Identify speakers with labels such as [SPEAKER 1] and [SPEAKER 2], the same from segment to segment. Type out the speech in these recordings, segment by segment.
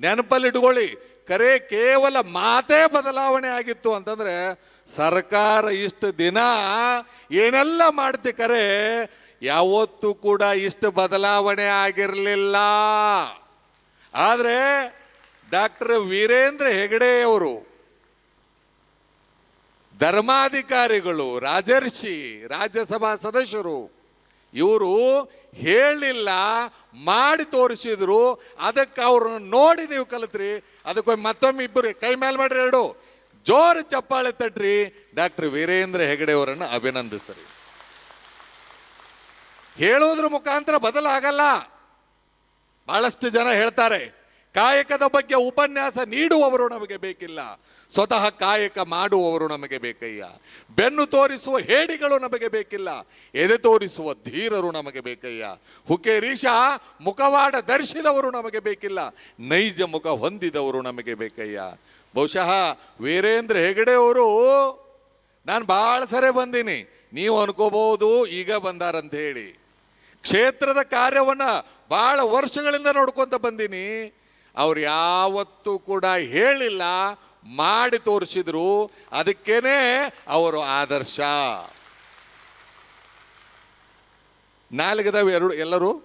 [SPEAKER 1] ನೆನಪಲ್ಲಿ ಇಟ್ಕೊಳ್ಳಿ ಕರೆ ಕೇವಲ ಮಾತೇ ಬದಲಾವಣೆ ಆಗಿತ್ತು ಅಂತಂದ್ರೆ, ಸರ್ಕಾರ ಇಷ್ಟು ದಿನ ಏನೆಲ್ಲ ಮಾಡ್ತಿ ಕರೆ, ಯಾವತ್ತೂ ಕೂಡ ಇಷ್ಟು ಬದಲಾವಣೆ ಆಗಿರಲಿಲ್ಲ. ಆದರೆ, ಡಾಕ್ಟರ್ ವೀರೇಂದ್ರ ಹೆಗಡೆ ಅವರು, ಧರ್ಮಾಧಿಕಾರಿಗಳು, ರಾಜರ್ಷಿ, ರಾಜ್ಯಸಭಾ ಸದಸ್ಯರು ಇವರು ಹೇಳಿಲ್ಲ ಮಾಡಿ ತೋರಿಸಿದ್ರು, ಅದಕ್ಕೆ ಅವ್ರನ್ನ ನೋಡಿ ನೀವು ಕಲಿತ್ರಿ. ಅದಕ್ಕೆ ಮತ್ತೊಮ್ಮೆ ಇಬ್ಬರು ಕೈ ಮೇಲೆ ಮಾಡ್ರಿ ಎರಡು. ಜೋರು ಚಪ್ಪಾಳೆ ತಟ್ರಿ. ಡಾಕ್ಟರ್ ವೀರೇಂದ್ರ ಹೆಗಡೆ ಅವರನ್ನು ಅಭಿನಂದಿಸ್ರಿ. ಹೇಳೋದ್ರ ಮುಖಾಂತರ ಬದಲಾಗಲ್ಲ. ಬಹಳಷ್ಟು ಜನ ಹೇಳ್ತಾರೆ ಕಾಯಕದ ಬಗ್ಗೆ ಉಪನ್ಯಾಸ ನೀಡುವವರು ನಮಗೆ ಬೇಕಿಲ್ಲ. ಸ್ವತಃ ಕಾಯಕ ಮಾಡುವವರು ನಮಗೆ ಬೇಕಯ್ಯ. ಬೆನ್ನು ತೋರಿಸುವ ಹೇಡಿಗಳು ನಮಗೆ ಬೇಕಿಲ್ಲ. ಎದೆ ತೋರಿಸುವ ಧೀರರು ನಮಗೆ ಬೇಕಯ್ಯ. ಹುಕೇರೀಶ ಮುಖವಾಡ ಧರಿಸಿದವರು ನಮಗೆ ಬೇಕಿಲ್ಲ. ನೈಜ ಮುಖ ಹೊಂದಿದವರು ನಮಗೆ ಬೇಕಯ್ಯ. ಬಹುಶಃ ವೀರೇಂದ್ರ ಹೆಗಡೆ ಅವರು, ನಾನು ಭಾಳ ಸರಿ ಬಂದೀನಿ. ನೀವು ಅನ್ಕೋಬಹುದು, ಈಗ ಬಂದಾರಂತ ಹೇಳಿ ಕ್ಷೇತ್ರದ ಕಾರ್ಯವನ್ನು ಭಾಳ ವರ್ಷಗಳಿಂದ ನೋಡ್ಕೊತ ಬಂದೀನಿ. ಅವ್ರು ಯಾವತ್ತೂ ಕೂಡ ಹೇಳಿಲ್ಲ, ಮಾಡಿ ತೋರಿಸಿದ್ರು, ಅದಕ್ಕೇನೆ ಅವರು ಆದರ್ಶ. ನಾಲ್ಕದಾವ ಎರಡು, ಎಲ್ಲರೂ?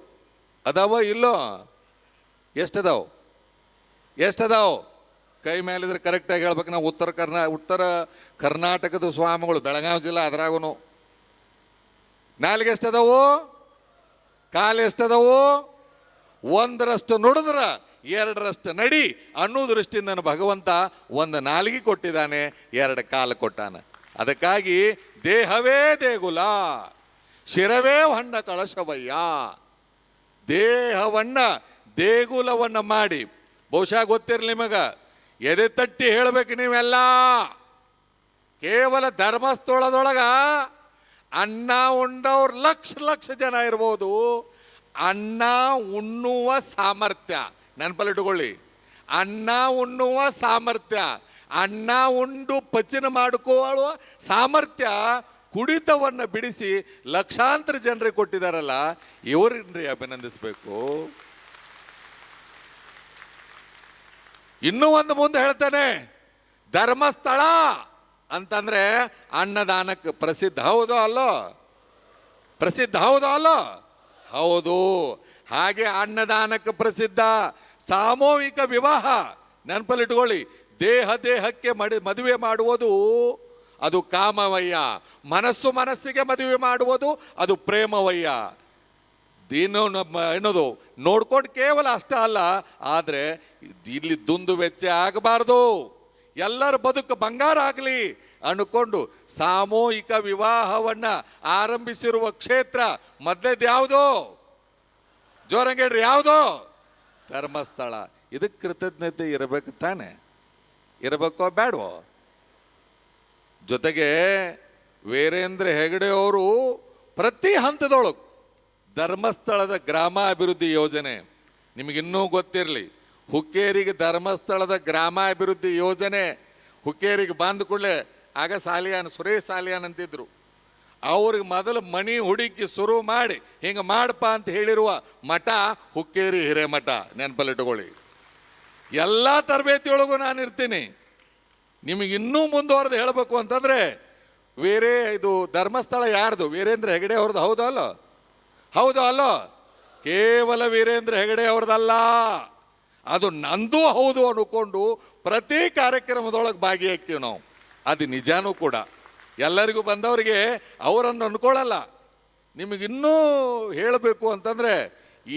[SPEAKER 1] ಅದಾವ ಇಲ್ಲೋ? ಎಷ್ಟದಾವ್? ಎಷ್ಟದಾವ್? ಕೈ ಮೇಲಿದ್ರೆ ಕರೆಕ್ಟಾಗಿ ಹೇಳ್ಬೇಕು, ನಾವು ಉತ್ತರ ಕರ್ನಾ, ಉತ್ತರ ಕರ್ನಾಟಕದ ಸ್ವಾಮಿಗಳು, ಬೆಳಗಾವಿ ಜಿಲ್ಲಾ ಅದ್ರಾಗೂ ನಾಲ್ಗೆ ಎಷ್ಟದವು? ಕಾಲು ಎಷ್ಟದವು? ಒಂದರಷ್ಟು ನುಡಿದ್ರ. ಎರಡರಷ್ಟು ನಡಿ ಅನ್ನೋ ದೃಷ್ಟಿಯಿಂದ ಭಗವಂತ ಒಂದು ನಾಲಿಗೆ ಕೊಟ್ಟಿದ್ದಾನೆ, ಎರಡು ಕಾಲು ಕೊಟ್ಟಾನ. ಅದಕ್ಕಾಗಿ ದೇಹವೇ ದೇಗುಲ, ಶಿರವೇ ಹೊಂಡ ಕಳಶವಯ್ಯ. ದೇಹವನ್ನ ದೇಗುಲವನ್ನು ಮಾಡಿ, ಬಹುಶಃ ಗೊತ್ತಿರಲಿ ನಿಮಗೆ, ಎದೆ ತಟ್ಟಿ ಹೇಳಬೇಕು ನೀವೆಲ್ಲ. ಕೇವಲ ಧರ್ಮಸ್ಥಳದೊಳಗ ಅನ್ನ ಉಂಡವ್ರು ಲಕ್ಷ ಲಕ್ಷ ಜನ ಇರ್ಬೋದು, ಅನ್ನ ಉಣ್ಣುವ ಸಾಮರ್ಥ್ಯ. ನೆನಪಲ್ಲಿಟ್ಟುಕೊಳ್ಳಿ ಅನ್ನ ಉಣ್ಣುವ ಸಾಮರ್ಥ್ಯ, ಅನ್ನ ಉಂಡು ಪಚನ ಮಾಡಿಕೊಳ್ಳುವ ಸಾಮರ್ಥ್ಯ ಕುಡಿತವನ್ನು ಬಿಡಿಸಿ ಲಕ್ಷಾಂತರ ಜನರಿಗೆ ಕೊಟ್ಟಿದ್ದಾರಲ್ಲ ಇವರನ್ರಿ ಅಭಿನಂದಿಸಬೇಕು. ಇನ್ನೂ ಒಂದು ಮುಂದೆ ಹೇಳ್ತಾನೆ, ಧರ್ಮಸ್ಥಳ ಅಂತಂದ್ರೆ ಅನ್ನದಾನಕ್ಕೆ ಪ್ರಸಿದ್ಧ ಹೌದು ಅಲ್ಲೋ? ಪ್ರಸಿದ್ಧ ಹೌದು ಅಲ್ಲೋ? ಹೌದು. ಹಾಗೆ ಅನ್ನದಾನಕ್ಕೆ ಪ್ರಸಿದ್ಧ ಸಾಮೂಹಿಕ ವಿವಾಹ. ನೆನಪಲ್ಲಿಟ್ಕೊಳ್ಳಿ ದೇಹ ದೇಹಕ್ಕೆ ಮಡಿ, ಮದುವೆ ಮಾಡುವುದು ಅದು ಕಾಮವಯ್ಯ. ಮನಸ್ಸು ಮನಸ್ಸಿಗೆ ಮದುವೆ ಮಾಡುವುದು ಅದು ಪ್ರೇಮವಯ್ಯ. ದಿನೋ ಎನ್ನೋದು ನೋಡ್ಕೊಂಡು ಕೇವಲ ಅಷ್ಟ ಅಲ್ಲ, ಆದರೆ ಇಲ್ಲಿ ದುಂದು ವೆಚ್ಚ ಆಗಬಾರ್ದು. ಎಲ್ಲರ ಬದುಕು ಬಂಗಾರ ಆಗಲಿ ಅನ್ಕೊಂಡು ಸಾಮೂಹಿಕ ವಿವಾಹವನ್ನು ಆರಂಭಿಸಿರುವ ಕ್ಷೇತ್ರ ಮೊದಲೇದು ಯಾವುದು? ಜೋರಂಗೇಡ್ರಿ ಯಾವುದು? ಧರ್ಮಸ್ಥಳ. ಇದಕ್ಕೆ ಕೃತಜ್ಞತೆ ಇರಬೇಕು ತಾನೆ? ಇರಬೇಕೋ ಬೇಡವೋ ಜೊತೆಗೆ ವೀರೇಂದ್ರ ಹೆಗಡೆ ಅವರು ಪ್ರತಿ ಹಂತದೊಳಗೆ ಧರ್ಮಸ್ಥಳದ ಗ್ರಾಮ ಅಭಿವೃದ್ಧಿ ಯೋಜನೆ, ನಿಮಗಿನ್ನೂ ಗೊತ್ತಿರಲಿ, ಹುಕ್ಕೇರಿಗೆ ಧರ್ಮಸ್ಥಳದ ಗ್ರಾಮ ಅಭಿವೃದ್ಧಿ ಯೋಜನೆ ಹುಕ್ಕೇರಿಗೆ ಬಂದ ಕೂಡಲೇ ಆಗ ಸಾಲಿಯಾನ್ ಸುರೇಶ್ ಸಾಲಿಯಾನ್ ಅಂತಿದ್ರು. ಅವ್ರಿಗೆ ಮೊದಲು ಮಣಿ ಹುಡುಕಿ ಶುರು ಮಾಡಿ ಹಿಂಗೆ ಮಾಡಪ್ಪ ಅಂತ ಹೇಳಿರುವ ಮಠ ಹುಕ್ಕೇರಿ ಹಿರೇಮಠ, ನೆನಪಲ್ಲಿಟ್ಟುಕೊಳ್ಳಿ. ಎಲ್ಲ ತರಬೇತಿಯೊಳಗೂ ನಾನು ಇರ್ತೀನಿ. ನಿಮಗೆ ಇನ್ನೂ ಮುಂದುವರೆದು ಹೇಳಬೇಕು ಅಂತಂದ್ರೆ ಬೇರೆ ಇದು ಧರ್ಮಸ್ಥಳ ಯಾರ್ದು? ವೀರೇಂದ್ರ ಹೆಗಡೆ ಅವ್ರದ್ದು ಹೌದಾ ಅಲ್ಲೋ? ಹೌದಾ ಅಲ್ಲೋ? ಕೇವಲ ವೀರೇಂದ್ರ ಹೆಗಡೆ ಅವ್ರದ್ದಲ್ಲ. ಅದು ನಂದು ಹೌದು ಅನ್ಕೊಂಡು ಪ್ರತಿ ಕಾರ್ಯಕ್ರಮದೊಳಗೆ ಭಾಗಿಯಾಗ್ತೀವಿ ನಾವು. ಅದು ನಿಜಾನೂ ಕೂಡ. ಎಲ್ಲರಿಗೂ ಬಂದವರಿಗೆ ಅವರನ್ನು ಅನ್ಕೊಳ್ಳಲ್ಲ. ನಿಮಗಿನ್ನೂ ಹೇಳಬೇಕು ಅಂತಂದರೆ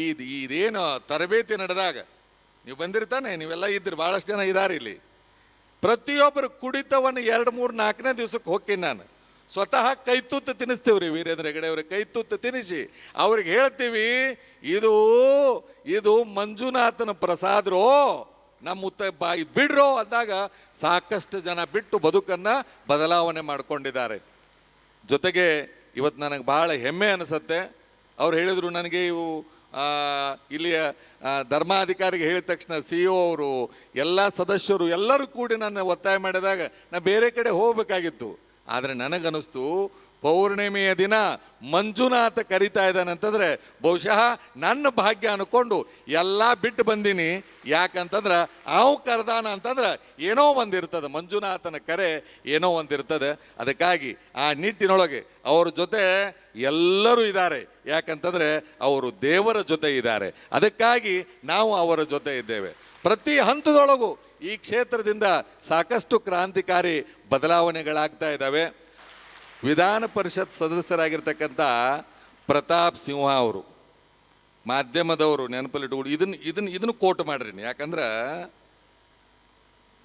[SPEAKER 1] ಇದು ಇದೇನು ತರಬೇತಿ ನಡೆದಾಗ, ನೀವು ಬಂದಿರ್ತಾನೆ, ನೀವೆಲ್ಲ ಇದ್ರಿ ಭಾಳಷ್ಟು ಜನ ಇದ್ದಾರೆ ಇಲ್ಲಿ. ಪ್ರತಿಯೊಬ್ಬರು ಕುಡಿತವನ್ನು ಎರಡು, ಮೂರು, ನಾಲ್ಕನೇ ದಿವಸಕ್ಕೆ ಹೋಗ್ತೀನಿ ನಾನು. ಸ್ವತಃ ಕೈ ತುತ್ತು ತಿನ್ನಿಸ್ತೀವ್ರಿ ವೀರೇಂದ್ರ ಹೆಗಡೆ ಅವ್ರಿಗೆ ಕೈ ತುತ್ತು ತಿನ್ನಿಸಿ. ಅವ್ರಿಗೆ ಹೇಳ್ತೀವಿ, ಇದು ಇದು ಮಂಜುನಾಥನ ಪ್ರಸಾದ್ರೋ ನಮ್ಮ ಉತ್ತ ಬಾ ಬಿಡ್ರೋ ಅಂದಾಗ ಸಾಕಷ್ಟು ಜನ ಬಿಟ್ಟು ಬದುಕನ್ನ ಬದಲಾವಣೆ ಮಾಡಿಕೊಂಡಿದ್ದಾರೆ. ಜೊತೆಗೆ ಇವತ್ತು ನನಗೆ ಭಾಳ ಹೆಮ್ಮೆ ಅನಿಸುತ್ತೆ. ಅವ್ರು ಹೇಳಿದರು ನನಗೆ ಇವು ಇಲ್ಲಿಯ ಧರ್ಮಾಧಿಕಾರಿಗೆ ಹೇಳಿದ ತಕ್ಷಣ ಸಿ ಇ ಅವರು ಎಲ್ಲ ಸದಸ್ಯರು ಎಲ್ಲರೂ ಕೂಡಿ ನನ್ನ ಒತ್ತಾಯ ಮಾಡಿದಾಗ ನಾನು ಬೇರೆ ಕಡೆ ಹೋಗಬೇಕಾಗಿತ್ತು. ಆದರೆ ನನಗನ್ನಿಸ್ತು ಪೌರ್ಣಿಮೆಯ ದಿನ ಮಂಜುನಾಥ ಕರಿತಾ ಇದ್ದಾನೆ ಅಂತಂದ್ರೆ ಬಹುಶಃ ನನ್ನ ಭಾಗ್ಯ ಅನ್ಕೊಂಡು ಎಲ್ಲ ಬಿಟ್ಟು ಬಂದೀನಿ. ಯಾಕಂತಂದ್ರೆ ಅವು ಕರೆದಾನ ಅಂತಂದ್ರೆ ಏನೋ ಒಂದಿರ್ತದೆ. ಮಂಜುನಾಥನ ಕರೆ ಏನೋ ಒಂದಿರ್ತದೆ. ಅದಕ್ಕಾಗಿ ಆ ನಿಟ್ಟಿನೊಳಗೆ ಅವ್ರ ಜೊತೆ ಎಲ್ಲರೂ ಇದ್ದಾರೆ. ಯಾಕಂತಂದ್ರೆ ಅವರು ದೇವರ ಜೊತೆ ಇದ್ದಾರೆ. ಅದಕ್ಕಾಗಿ ನಾವು ಅವರ ಜೊತೆ ಇದ್ದೇವೆ. ಪ್ರತಿ ಹಂತದೊಳಗೂ ಈ ಕ್ಷೇತ್ರದಿಂದ ಸಾಕಷ್ಟು ಕ್ರಾಂತಿಕಾರಿ ಬದಲಾವಣೆಗಳಾಗ್ತಾ ಇದ್ದಾವೆ. ವಿಧಾನ ಪರಿಷತ್ ಸದಸ್ಯರಾಗಿರ್ತಕ್ಕಂಥ ಪ್ರತಾಪ್ ಸಿಂಹ ಅವರು, ಮಾಧ್ಯಮದವರು ನೆನಪಲ್ಲಿಟ್ಕೊಂಡು ಇದನ್ನು ಇದನ್ನು ಇದನ್ನು ಕೋಟ್ ಮಾಡ್ರಿ. ಯಾಕಂದ್ರೆ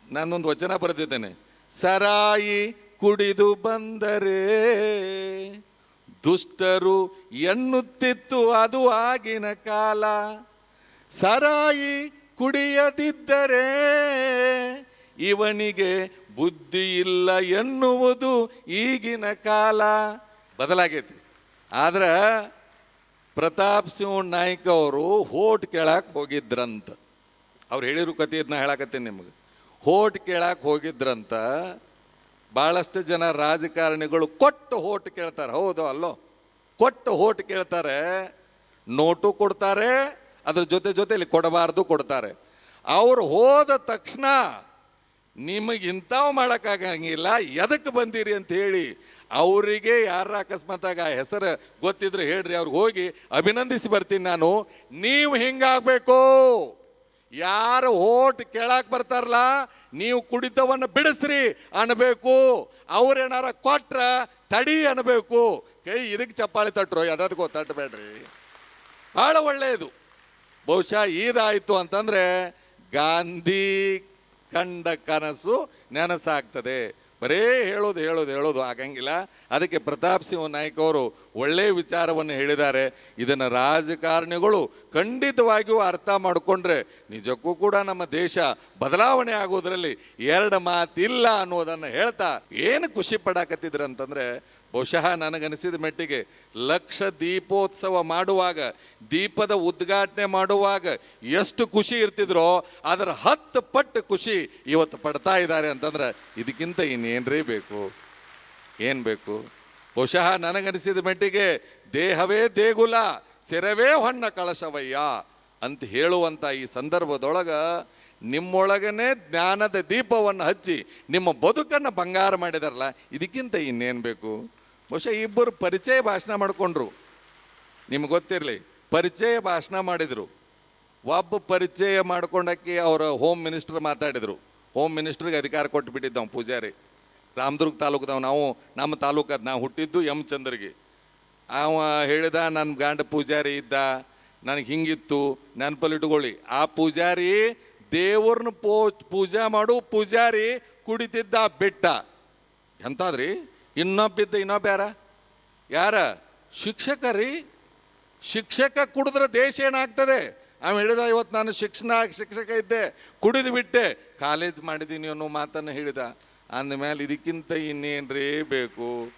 [SPEAKER 1] ನಾನೊಂದು ವಚನ ಬರೆದಿದ್ದೇನೆ ಸರಾಯಿ ಕುಡಿದು ಬಂದರೆ ದುಷ್ಟರು ಎನ್ನುತ್ತಿತ್ತು ಅದು ಆಗಿನ ಕಾಲ ಸರಾಯಿ ಕುಡಿಯದಿದ್ದರೆ ಇವನಿಗೆ ಬುದ್ಧಿ ಇಲ್ಲ ಎನ್ನುವುದು ಈಗಿನ ಕಾಲ. ಬದಲಾಗೈತಿ. ಆದ್ರೆ ಪ್ರತಾಪ್ ಸಿಂಹ ನಾಯ್ಕ ಅವರು ಹೋಟ್ ಕೇಳಕ್ಕೆ ಹೋಗಿದ್ರಂತ. ಅವ್ರು ಹೇಳಿರೋ ಕತೆ ಇದನ್ನ ಹೇಳಕತ್ತೀನಿ ನಿಮಗೆ. ಹೋಟ್ ಕೇಳಕ್ಕೆ ಹೋಗಿದ್ರಂತ ಭಾಳಷ್ಟು ಜನ ರಾಜಕಾರಣಿಗಳು ಕೊಟ್ಟು ಹೋಟ್ ಕೇಳ್ತಾರೆ. ಹೌದು, ಅಲ್ಲೋ. ಕೊಟ್ಟು ಹೋಟ್ ಕೇಳ್ತಾರೆ. ನೋಟು ಕೊಡ್ತಾರೆ, ಅದ್ರ ಜೊತೆ ಜೊತೆಲಿ ಕೊಡಬಾರ್ದು ಕೊಡ್ತಾರೆ. ಅವ್ರು ಹೋದ ತಕ್ಷಣ ನಿಮಗೆ ಇಂಥವು ಮಾಡೋಕ್ಕಾಗಂಗಿಲ್ಲ ಎದಕ್ಕೆ ಬಂದಿರಿ ಅಂತ ಹೇಳಿ ಅವರಿಗೆ ಯಾರ ಅಕಸ್ಮಾತಾಗ ಆ ಹೆಸರು ಗೊತ್ತಿದ್ರೆ ಹೇಳ್ರಿ ಅವ್ರಿಗೆ ಹೋಗಿ ಅಭಿನಂದಿಸಿ ಬರ್ತೀನಿ ನಾನು. ನೀವು ಹಿಂಗಾಗಬೇಕು. ಯಾರು ಓಟ್ ಕೇಳಕ್ಕೆ ಬರ್ತಾರಲ್ಲ ನೀವು ಕುಡಿತವನ್ನು ಬಿಡಿಸ್ರಿ ಅನ್ನಬೇಕು ಅವ್ರೇನಾರ ಕೊಟ್ರ ತಡಿ ಅನ್ನಬೇಕು ಕೈ ಇದಕ್ಕೆ ಚಪ್ಪಾಳಿ ತಟ್ರು ಯಾವ್ದಕ್ಕೋ ತಟ್ಟಬೇಡ್ರಿ ಭಾಳ ಒಳ್ಳೆಯದು ಬಹುಶಃ ಇದಾಯಿತು ಅಂತಂದರೆ ಗಾಂಧಿ ಕಂಡ ಕನಸು ನೆನಸಾಗ್ತದೆ. ಬರೇ ಹೇಳೋದು ಹೇಳೋದು ಹೇಳೋದು ಆಗಂಗಿಲ್ಲ ಅದಕ್ಕೆ ಪ್ರತಾಪ್ ಸಿಂಹ ನಾಯ್ಕ ಅವರು ಒಳ್ಳೆಯ ವಿಚಾರವನ್ನು ಹೇಳಿದ್ದಾರೆ. ಇದನ್ನು ರಾಜಕಾರಣಿಗಳು ಖಂಡಿತವಾಗಿಯೂ ಅರ್ಥ ಮಾಡಿಕೊಂಡ್ರೆ ನಿಜಕ್ಕೂ ಕೂಡ ನಮ್ಮ ದೇಶ ಬದಲಾವಣೆ ಆಗೋದ್ರಲ್ಲಿ ಎರಡು ಮಾತಿಲ್ಲ ಅನ್ನೋದನ್ನು ಹೇಳ್ತಾ ಏನು ಖುಷಿ ಪಡಾಕತ್ತಿದ್ರು ಅಂತಂದ್ರೆ ಬಹುಶಃ ನನಗನಿಸಿದ ಮಟ್ಟಿಗೆ ಲಕ್ಷ ದೀಪೋತ್ಸವ ಮಾಡುವಾಗ, ದೀಪದ ಉದ್ಘಾಟನೆ ಮಾಡುವಾಗ ಎಷ್ಟು ಖುಷಿ ಇರ್ತಿದ್ರೋ ಅದರ ಹತ್ತು ಪಟ್ಟು ಖುಷಿ ಇವತ್ತು ಪಡ್ತಾ ಇದ್ದಾರೆ ಅಂತಂದ್ರೆ ಇದಕ್ಕಿಂತ ಇನ್ನೇನ್ರೀ ಬೇಕು? ಏನು ಬೇಕು? ಬಹುಶಃ ನನಗನಿಸಿದ ಮಟ್ಟಿಗೆ ದೇಹವೇ ದೇಗುಲ, ಸೆರವೇ ಹೊನ್ನ ಕಳಶವಯ್ಯ ಅಂತ ಹೇಳುವಂಥ ಈ ಸಂದರ್ಭದೊಳಗೆ ನಿಮ್ಮೊಳಗನೆ ಜ್ಞಾನದ ದೀಪವನ್ನು ಹಚ್ಚಿ ನಿಮ್ಮ ಬದುಕನ್ನು ಬಂಗಾರ ಮಾಡಿದಾರಲ್ಲ, ಇದಕ್ಕಿಂತ ಇನ್ನೇನು ಬೇಕು? ಬಹುಶಃ ಇಬ್ಬರು ಪರಿಚಯ ಭಾಷಣ ಮಾಡಿಕೊಂಡ್ರು. ನಿಮ್ಗೆ ಗೊತ್ತಿರಲಿ, ಪರಿಚಯ ಭಾಷಣ ಮಾಡಿದರು. ಒಬ್ಬ ಪರಿಚಯ ಮಾಡ್ಕೊಂಡಕ್ಕೆ ಅವರ ಹೋಮ್ ಮಿನಿಸ್ಟರ್ ಮಾತಾಡಿದರು. ಹೋಮ್ ಮಿನಿಸ್ಟ್ರಿಗೆ ಅಧಿಕಾರ ಕೊಟ್ಟು ಬಿಟ್ಟಿದ್ದವು ಪೂಜಾರಿ. ರಾಮದುರ್ಗ ತಾಲೂಕದವ್ ನಾವು, ನಮ್ಮ ತಾಲೂಕದ ನಾವು ಹುಟ್ಟಿದ್ದು ಎಂ ಚಂದ್ರಿಗೆ. ಅವ ಹೇಳಿದ ನನ್ನ ಗಾಂಡ ಪೂಜಾರಿ ಇದ್ದ, ನನಗೆ ಹಿಂಗಿತ್ತು, ನೆನಪಲ್ಲಿಟ್ಕೊಳ್ಳಿ. ಆ ಪೂಜಾರಿ ದೇವ್ರನ್ನ ಪೋ, ಪೂಜಾ ಮಾಡು, ಪೂಜಾರಿ ಕುಡಿತಿದ್ದ ಬೆಟ್ಟ. ಎಂತಾದ್ರಿ? ಇನ್ನೊಬ್ಬಿದ್ದ ಇನ್ನೊಬ್ಬ ಯಾರ? ಯಾರ? ಶಿಕ್ಷಕ ರೀ ಶಿಕ್ಷಕ ಕುಡಿದ್ರೆ ದೇಶ ಏನಾಗ್ತದೆ? ಆಮೇಲೆ ಹೇಳಿದ ಇವತ್ತು ನಾನು ಶಿಕ್ಷಣ, ಶಿಕ್ಷಕ ಇದ್ದೆ, ಕುಡಿದು ಬಿಟ್ಟೆ. ಕಾಲೇಜ್ ಮಾಡಿದ್ದೀನಿ ಅನ್ನೋ ಮಾತನ್ನು ಹೇಳಿದ. ಅಂದಮೇಲೆ ಇದಕ್ಕಿಂತ ಇನ್ನೇನ್ರೀ ಬೇಕು?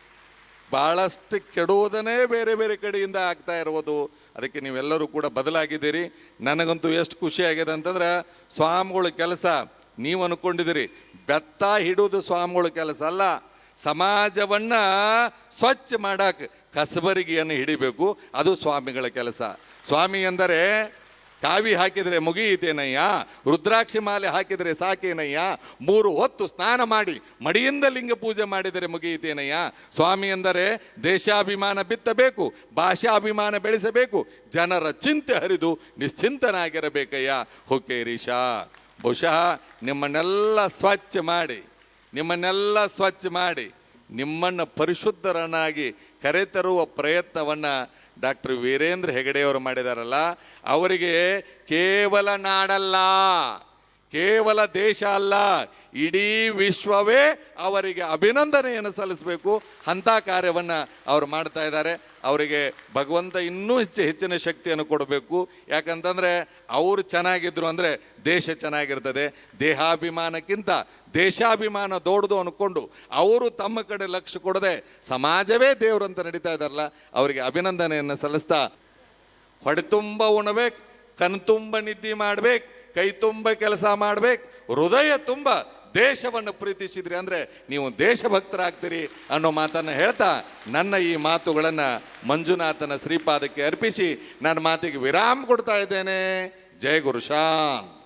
[SPEAKER 1] ಭಾಳಷ್ಟು ಕೆಡುವುದನ್ನೇ ಬೇರೆ ಬೇರೆ ಕಡೆಯಿಂದ ಆಗ್ತಾ ಇರುವುದು. ಅದಕ್ಕೆ ನೀವೆಲ್ಲರೂ ಕೂಡ ಬದಲಾಗಿದ್ದೀರಿ. ನನಗಂತೂ ಎಷ್ಟು ಖುಷಿ ಆಗಿದೆ ಅಂತಂದ್ರೆ ಸ್ವಾಮಿಗಳ ಕೆಲಸ, ನೀವು ಅನ್ಕೊಂಡಿದ್ದೀರಿ. ಬೆತ್ತ ಹಿಡುವುದು ಸ್ವಾಮಿಗಳ ಕೆಲಸ ಅಲ್ಲ. ಸಮಾಜವನ್ನ ಸ್ವಚ್ಛ ಮಾಡಕ್ಕೆ ಕಸಬರಿಗೆಯನ್ನು ಹಿಡಿಬೇಕು. ಅದು ಸ್ವಾಮಿಗಳ ಕೆಲಸ. ಸ್ವಾಮಿ ಎಂದರೆ ಕಾವಿ ಹಾಕಿದರೆ ಮುಗಿಯಿತೇನಯ್ಯ ರುದ್ರಾಕ್ಷಿ ಮಾಲೆ ಹಾಕಿದರೆ ಸಾಕೇನಯ್ಯ? ಮೂರು ಹೊತ್ತು ಸ್ನಾನ ಮಾಡಿ ಮಡಿಯಿಂದ ಲಿಂಗ ಪೂಜೆ ಮಾಡಿದರೆ ಮುಗಿಯಿತೇನಯ್ಯ ಸ್ವಾಮಿ ಎಂದರೆ ದೇಶಾಭಿಮಾನ ಬಿತ್ತಬೇಕು, ಭಾಷಾಭಿಮಾನ ಬೆಳೆಸಬೇಕು, ಜನರ ಚಿಂತೆ ಹರಿದು ನಿಶ್ಚಿಂತನಾಗಿರಬೇಕಯ್ಯ. ಹುಕ್ಕೇರೀಶಾ ಬಹುಶಃ ನಿಮ್ಮನ್ನೆಲ್ಲ ಸ್ವಚ್ಛ ಮಾಡಿ ನಿಮ್ಮನ್ನೆಲ್ಲ ಸ್ವಚ್ಛ ಮಾಡಿ ನಿಮ್ಮನ್ನು ಪರಿಶುದ್ಧರನ್ನಾಗಿ ಕರೆತರುವ ಪ್ರಯತ್ನವನ್ನು ಡಾಕ್ಟರ್ ವೀರೇಂದ್ರ ಹೆಗಡೆಯವರು ಮಾಡಿದಾರಲ್ಲ, ಅವರಿಗೆ ಕೇವಲ ನಾಡಲ್ಲ, ಕೇವಲ ದೇಶ ಅಲ್ಲ ಇಡೀ ವಿಶ್ವವೇ ಅವರಿಗೆ ಅಭಿನಂದನೆಯನ್ನು ಸಲ್ಲಿಸಬೇಕು. ಅಂಥ ಕಾರ್ಯವನ್ನು ಅವರು ಮಾಡ್ತಾ ಇದ್ದಾರೆ. ಅವರಿಗೆ ಭಗವಂತ ಇನ್ನೂ ಹೆಚ್ಚು ಹೆಚ್ಚಿನ ಶಕ್ತಿಯನ್ನು ಕೊಡಬೇಕು. ಯಾಕಂತಂದರೆ ಅವರು ಚೆನ್ನಾಗಿದ್ರು ಅಂದರೆ ದೇಶ ಚೆನ್ನಾಗಿರ್ತದೆ. ದೇಹಾಭಿಮಾನಕ್ಕಿಂತ ದೇಶಾಭಿಮಾನ ದೊಡ್ಡದು ಅಂದ್ಕೊಂಡು ಅವರು ತಮ್ಮ ಕಡೆ ಲಕ್ಷ್ಯ ಕೊಡದೆ ಸಮಾಜವೇ ದೇವರಂತ ನಡೀತಾ ಇದ್ದಾರಲ್ಲ, ಅವರಿಗೆ ಅಭಿನಂದನೆಯನ್ನು ಸಲ್ಲಿಸ್ತಾ ಹೊಡೆತುಂಬ ಉಣಬೇಕು, ಕಣ್ತುಂಬ ನಿದ್ದೆ ಮಾಡ್ಬೇಕು, ಕೈ ತುಂಬ ಕೆಲಸ ಮಾಡ್ಬೇಕು, ಹೃದಯ ತುಂಬ ದೇಶವನ್ನು ಪ್ರೀತಿಸಿದ್ರಿ ಅಂದರೆ ನೀವು ದೇಶಭಕ್ತರಾಗ್ತೀರಿ ಅನ್ನೋ ಮಾತನ್ನು ಹೇಳ್ತಾ ನನ್ನ ಈ ಮಾತುಗಳನ್ನು ಮಂಜುನಾಥನ ಶ್ರೀಪಾದಕ್ಕೆ ಅರ್ಪಿಸಿ ನನ್ನ ಮಾತಿಗೆ ವಿರಾಮ ಕೊಡ್ತಾ ಇದ್ದೇನೆ. ಜಯ ಗುರುಶಾನ್